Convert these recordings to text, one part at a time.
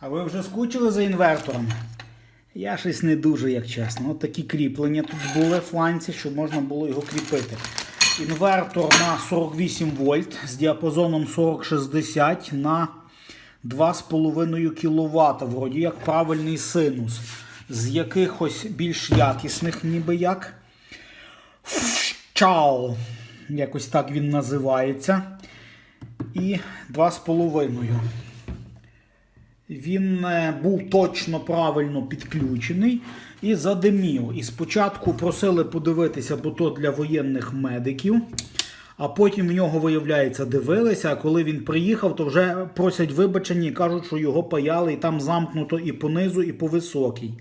А ви вже скучили за інвертором? Я щось не дуже, як чесно. От такі кріплення тут були в фланці, щоб можна було його кріпити. Інвертор на 48 вольт з діапазоном 40-60 на 2,5 кВт. Вроді як правильний синус. З якихось більш якісних, ніби як. Чао. Якось так він називається. І 2,5. Він е, був точно правильно підключений і задимів. І спочатку просили подивитися, бо то для воєнних медиків. А потім в нього, виявляється, дивилися. А коли він приїхав, то вже просять вибачення і кажуть, що його паяли, і там замкнуто і понизу, і по високій.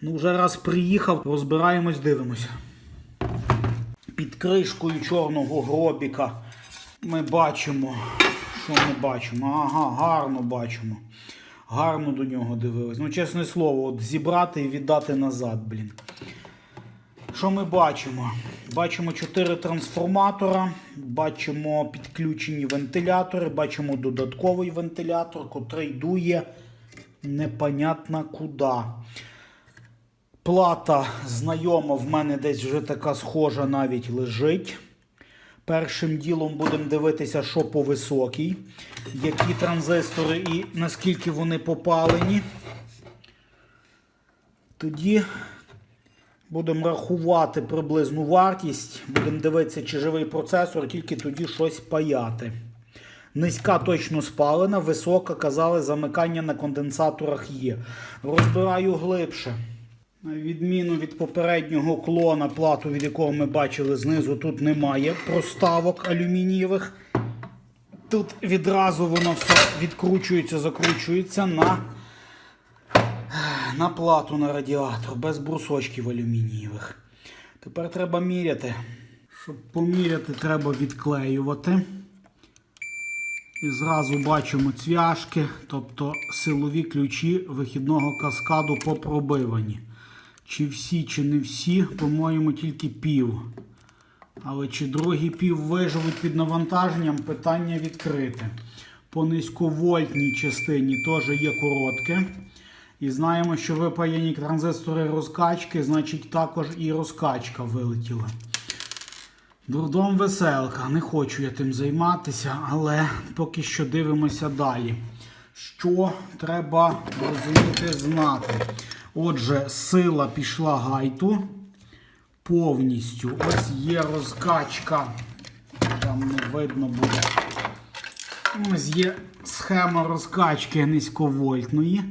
Ну, вже раз приїхав, розбираємось, дивимося. Під кришкою чорного гробіка ми бачимо. Що ми бачимо? Ага, гарно бачимо. Гарно до нього дивились. Ну, чесне слово, от зібрати і віддати назад, блін. Що ми бачимо? Бачимо 4 трансформатора, бачимо підключені вентилятори, бачимо додатковий вентилятор, котрий дує непонятно куди. Плата знайома в мене десь вже така схожа навіть лежить. Першим ділом будемо дивитися, що по високій, які транзистори і наскільки вони попалені. Тоді будемо рахувати приблизну вартість, будемо дивитися, чи живий процесор, тільки тоді щось паяти. Низька точно спалена, висока, казали, замикання на конденсаторах є. Розбираю глибше. На відміну від попереднього клона, плату, від якого ми бачили знизу, тут немає проставок алюмінієвих. Тут відразу воно все відкручується, закручується на, на плату на радіатор, без брусочків алюмінієвих. Тепер треба міряти. Щоб поміряти, треба відклеювати. І зразу бачимо цвяшки, тобто силові ключі вихідного каскаду попробивані. Чи всі, чи не всі, по-моєму, тільки пів. Але чи другі пів виживуть під навантаженням, питання відкрите. По низьковольтній частині теж є коротке. І знаємо, що випаяні транзистори розкачки, значить також і розкачка вилетіла. Дурдом веселка. Не хочу я тим займатися, але поки що дивимося далі. Що треба розуміти, знати? Отже, сила пішла гайту повністю. Ось є розкачка. Там не видно буде. Ось є схема розкачки низьковольтної.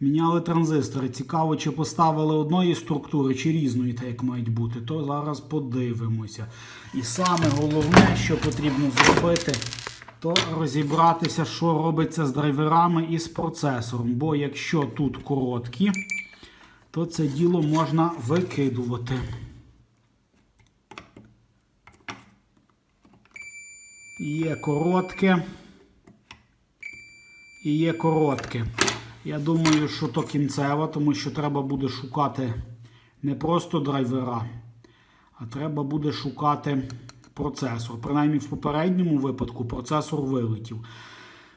Міняли транзистори. Цікаво, чи поставили одної структури, чи різної, так як мають бути, то зараз подивимося. І саме головне, що потрібно зробити, то розібратися, що робиться з драйверами і з процесором. Бо якщо тут короткі, то це діло можна викидувати. Є коротке. І є коротке. Я думаю, що то кінцева, тому що треба буде шукати не просто драйвера, а треба буде шукати процесор. Принаймні в попередньому випадку процесор вилетів.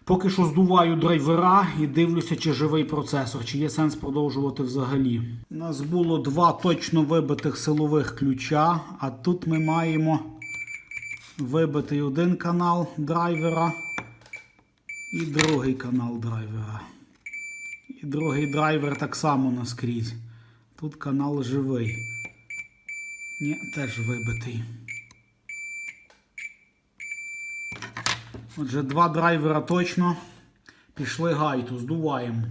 Поки що здуваю драйвера і дивлюся, чи живий процесор, чи є сенс продовжувати взагалі. У нас було два точно вибитих силових ключа, а тут ми маємо вибитий один канал драйвера і другий канал драйвера. І другий драйвер так само наскрізь. Тут канал живий. Ні, теж вибитий. Отже, два драйвера точно пішли гайту, здуваємо.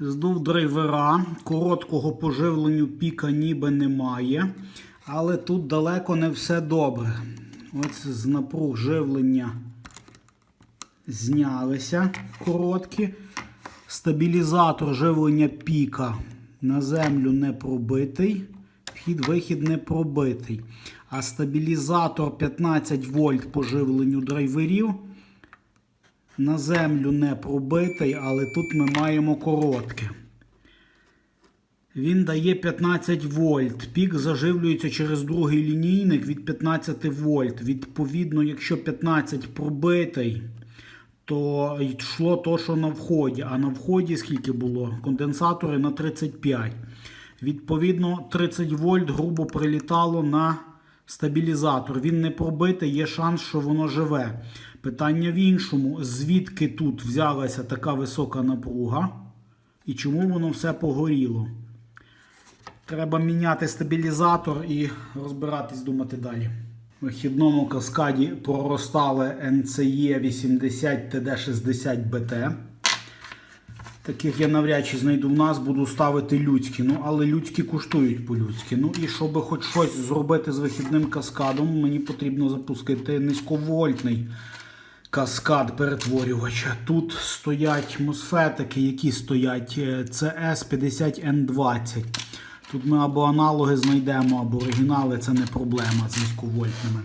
Здув драйвера, короткого поживленню піка ніби немає. Але тут далеко не все добре. Ось з напруг живлення знялися короткі. Стабілізатор живлення піка на землю не пробитий. Вхід-вихід не пробитий. А стабілізатор 15 вольт по живленню драйверів. На землю не пробитий, але тут ми маємо коротке. Він дає 15 вольт. Пік заживлюється через другий лінійник від 15 вольт. Відповідно, якщо 15 пробитий, то йшло то, що на вході. А на вході скільки було? Конденсатори на 35. Відповідно, 30 вольт грубо прилітало на стабілізатор. Він не пробитий, є шанс, що воно живе. Питання в іншому: звідки тут взялася така висока напруга і чому воно все погоріло? Треба міняти стабілізатор і розбиратись, думати далі. В вихідному каскаді проростали NCE 80 TD60 BT. Таких я навряд чи знайду в нас, буду ставити людські. Ну, але людські коштують по-людськи. Ну і щоб хоч щось зробити з вихідним каскадом, мені потрібно запустити низьковольтний каскад перетворювача. Тут стоять мосфетики, які стоять е, CS50N20. Тут ми або аналоги знайдемо, або оригінали, це не проблема з низьковольтними.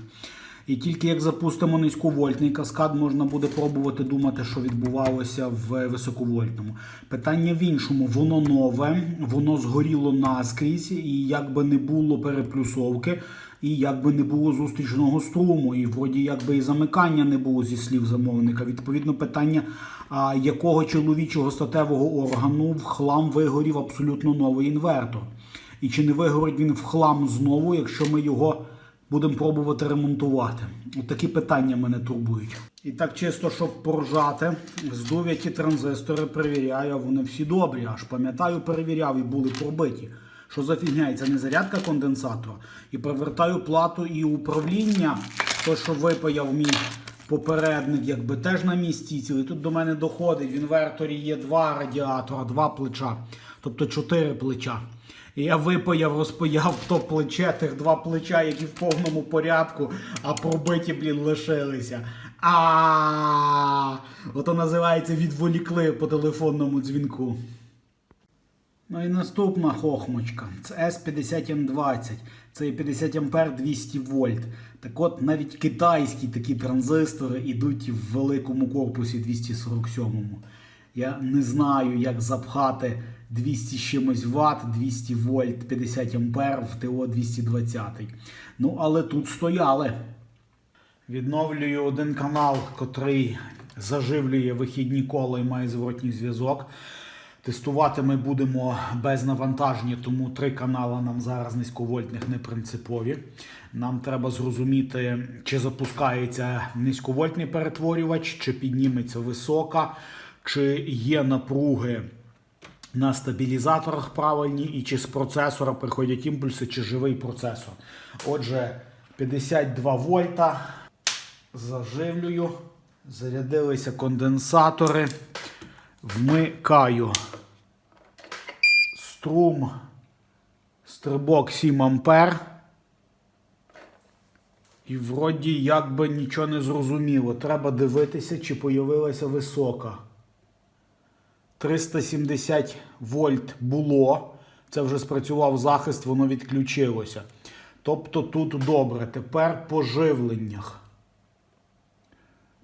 І тільки як запустимо низьковольтний каскад, можна буде пробувати думати, що відбувалося в високовольтному. Питання в іншому: воно нове, воно згоріло наскрізь, і як би не було переплюсовки, і як би не було зустрічного струму, і вроді якби і замикання не було зі слів замовника. Відповідно, питання, а, якого чоловічого статевого органу в хлам вигорів абсолютно новий інвертор. І чи не вигорить він в хлам знову, якщо ми його будемо пробувати ремонтувати? От такі питання мене турбують. І так чисто, щоб поржати, здув ті транзистори, перевіряю, вони всі добрі. Аж пам'ятаю, перевіряв і були пробиті. Що за фігня? Це не зарядка конденсатора. І привертаю плату і управління, то, що випаяв мій попередник, якби теж на місці цілий. Тут до мене доходить. В інверторі є два радіатора, два плеча, тобто чотири плеча. Я випаяв, розпаяв то плече, тих два плеча, які в повному порядку, а пробиті, блін, лишилися. А ото називається відволікли по телефонному дзвінку. Ну і наступна хохмочка. Це S50N20. Це 50 ампер 200 вольт. Так от навіть китайські такі транзистори йдуть в великому корпусі 247-му. Я не знаю, як запхати 200 чимось Вт, 200 вольт, 50 ампер в ТО 220. Ну, але тут стояли. Відновлюю один канал, котрий заживлює вихідні кола і має зворотній зв'язок. Тестувати ми будемо без навантаження, тому три канали нам зараз низьковольтних не принципові. Нам треба зрозуміти, чи запускається низьковольтний перетворювач, чи підніметься висока, чи є напруги на стабілізаторах правильні, і чи з процесора приходять імпульси, чи живий процесор. Отже, 52 вольта. Заживлюю. Зарядилися конденсатори. Вмикаю струм стрибок 7 ампер. І вроді якби нічого не зрозуміло. Треба дивитися, чи появилася висока. 370 вольт було. Це вже спрацював захист, воно відключилося. Тобто тут добре. Тепер по живленнях.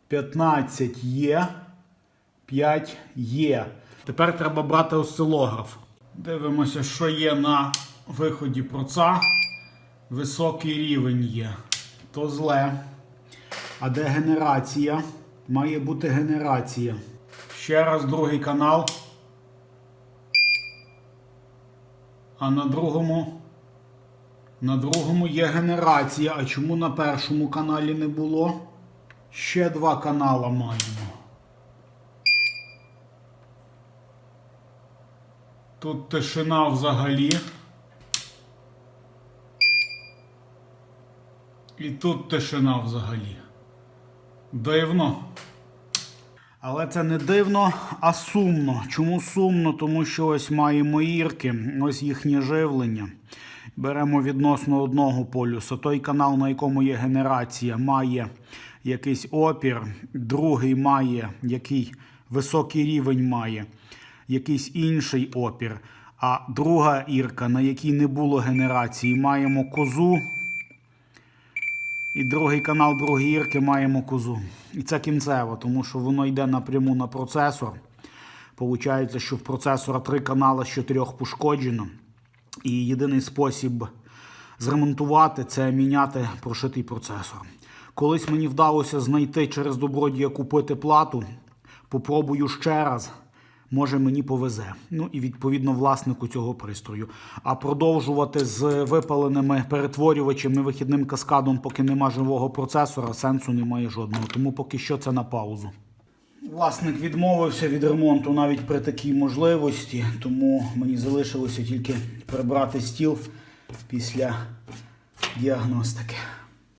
15 є. 5 є. Тепер треба брати осцилограф. Дивимося, що є на виході проца. Високий рівень є. То зле. А де генерація? Має бути генерація. Ще раз другий канал. А на другому. На другому є генерація. А чому на першому каналі не було? Ще два канала маємо. Тут тишина взагалі. І тут тишина взагалі. Дивно. Але це не дивно, а сумно. Чому сумно? Тому що ось маємо ірки, ось їхнє живлення. Беремо відносно одного полюса. Той канал, на якому є генерація, має якийсь опір, другий має який високий рівень має, якийсь інший опір. А друга ірка, на якій не було генерації, маємо козу. І другий канал другої ірки маємо козу. І це кінцево, тому що воно йде напряму на процесор. Получається, що в процесора три канали з чотирьох пошкоджено. І єдиний спосіб зремонтувати це міняти прошитий процесор. Колись мені вдалося знайти через добродія купити плату попробую ще раз. Може мені повезе. Ну і відповідно власнику цього пристрою. А продовжувати з випаленими перетворювачами вихідним каскадом, поки нема живого процесора, сенсу немає жодного. Тому поки що це на паузу. Власник відмовився від ремонту навіть при такій можливості, тому мені залишилося тільки прибрати стіл після діагностики.